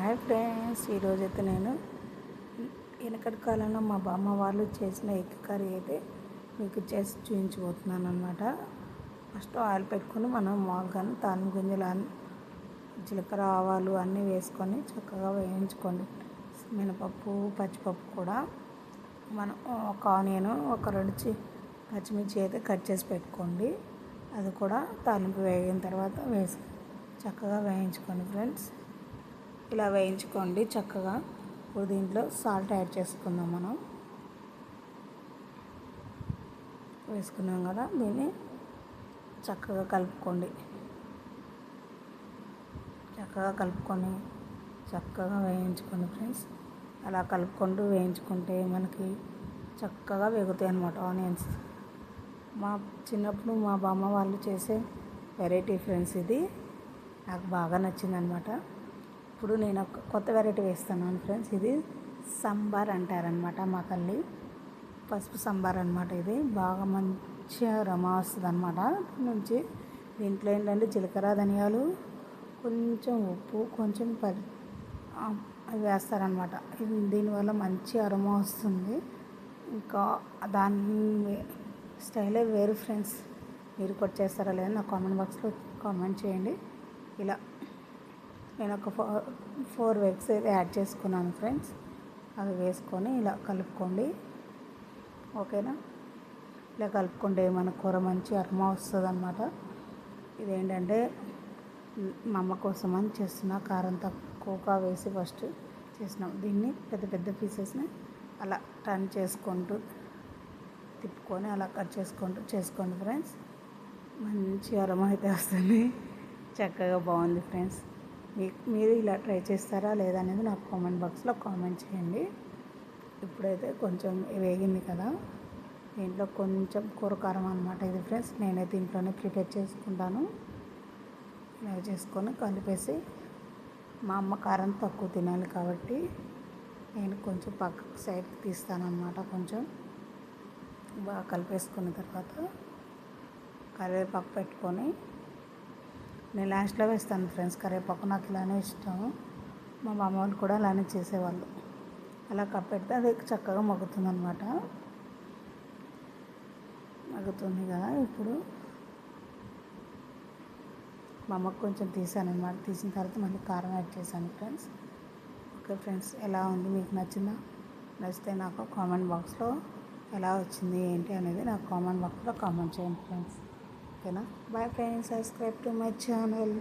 Hi friends ఈరోజైతే నేను వెనకటి కాలంలో మా బామ్మ వాళ్ళు చేసిన ఎగ్ కర్రీ అయితే మీకు చేసి చూపించబోతున్నాను అనమాట ఫస్ట్ ఆయిల్ పెట్టుకొని మనం మామూలుగానే తాను గింజలు జీలకర్ర ఆవాలు అన్నీ వేసుకొని చక్కగా వేయించుకోండి. మినపప్పు పచ్చిపప్పు కూడా మనం ఒక ఆనియన్ ఒక రెండు చి పచ్చిమిర్చి అయితే కట్ చేసి పెట్టుకోండి. అది కూడా తాలింపు వేగిన తర్వాత వేసి చక్కగా వేయించుకోండి ఫ్రెండ్స్. ఇలా వేయించుకోండి చక్కగా. ఇప్పుడు దీంట్లో సాల్ట్ యాడ్ చేసుకుందాం మనం. వేసుకున్నాం కదా దీన్ని చక్కగా కలుపుకోండి. చక్కగా కలుపుకొని చక్కగా వేయించుకోండి ఫ్రెండ్స్. అలా కలుపుకుంటూ వేయించుకుంటే మనకి చక్కగా వేగుతాయి అన్నమాట ఆనియన్స్. మా చిన్నప్పుడు మా బామ్మ వాళ్ళు చేసే వెరైటీ ఫ్రెండ్స్ ఇది. నాకు బాగా నచ్చిందనమాట ఇప్పుడు నేను ఒక కొత్త వెరైటీ వేస్తున్నాను ఫ్రెండ్స్. ఇది సంబార్ అంటారనమాట మా తల్లి. పసుపు సంబార్ అనమాట ఇది. బాగా మంచిగా రమ వస్తుంది అనమాట నుంచి దీంట్లో ఏంటంటే జీలకర్ర ధనియాలు కొంచెం ఉప్పు కొంచెం పరి అవి వేస్తారనమాట దీనివల్ల మంచి అరమ వస్తుంది. ఇంకా దాని స్టైలే వేరు ఫ్రెండ్స్. మీరు కూడా చేస్తారా లేదా నా కామెంట్ బాక్స్లో కామెంట్ చేయండి. ఇలా. నేను ఒక ఫోర్ ఫోర్ వెగ్స్ అయితే యాడ్ చేసుకున్నాను ఫ్రెండ్స్. అవి వేసుకొని ఇలా కలుపుకోండి. ఓకేనా? ఇలా కలుపుకుంటే మన కూర మంచి అర్మ వస్తుంది అనమాట ఇదేంటంటే మా అమ్మ కోసం అని చేస్తున్న. కారం తక్కువగా వేసి ఫస్ట్ చేసినాం. దీన్ని పెద్ద పెద్ద పీసెస్ని అలా టర్న్ చేసుకుంటూ తిప్పుకొని అలా కట్ చేసుకుంటూ చేసుకోండి ఫ్రెండ్స్. మంచి అరమ అయితే వస్తుంది. చక్కగా బాగుంది ఫ్రెండ్స్. మీరు ఇలా ట్రై చేస్తారా లేదా అనేది నాకు కామెంట్ బాక్స్లో కామెంట్ చేయండి. ఇప్పుడైతే కొంచెం వేగింది కదా. దీంట్లో కొంచెం కూరకారం అనమాట ఇది ఫ్రెండ్స్. నేనైతే ఇంట్లోనే ప్రిపేర్ చేసుకుంటాను. ఇలా చేసుకొని కలిపేసి మా అమ్మ కారం తక్కువ తినాలి కాబట్టి నేను కొంచెం పక్కకు సైడ్కి తీస్తాను కొంచెం. బాగా కలిపేసుకున్న తర్వాత కరివేపాకు పెట్టుకొని నేను లాస్ట్లో వేస్తాను ఫ్రెండ్స్ కరివేపాకు. నాకు ఇలానే ఇష్టం. మా మామ వాళ్ళు కూడా అలానే చేసేవాళ్ళు. అలా కప్పెడితే అది చక్కగా మగ్గుతుంది అనమాట మగ్గుతుంది కదా ఇప్పుడు. మా అమ్మకు కొంచెం తీసాను అనమాట తీసిన తర్వాత మళ్ళీ కారం యాడ్ చేశాను ఫ్రెండ్స్. ఓకే ఫ్రెండ్స్ ఎలా ఉంది? మీకు నచ్చిందా? నచ్చితే నాకు కామెంట్ బాక్స్లో ఎలా వచ్చింది ఏంటి అనేది నాకు కామెంట్ బాక్స్లో కామెంట్ చేయండి ఫ్రెండ్స్. ఓకేనా? Bye friends subscribe to my channel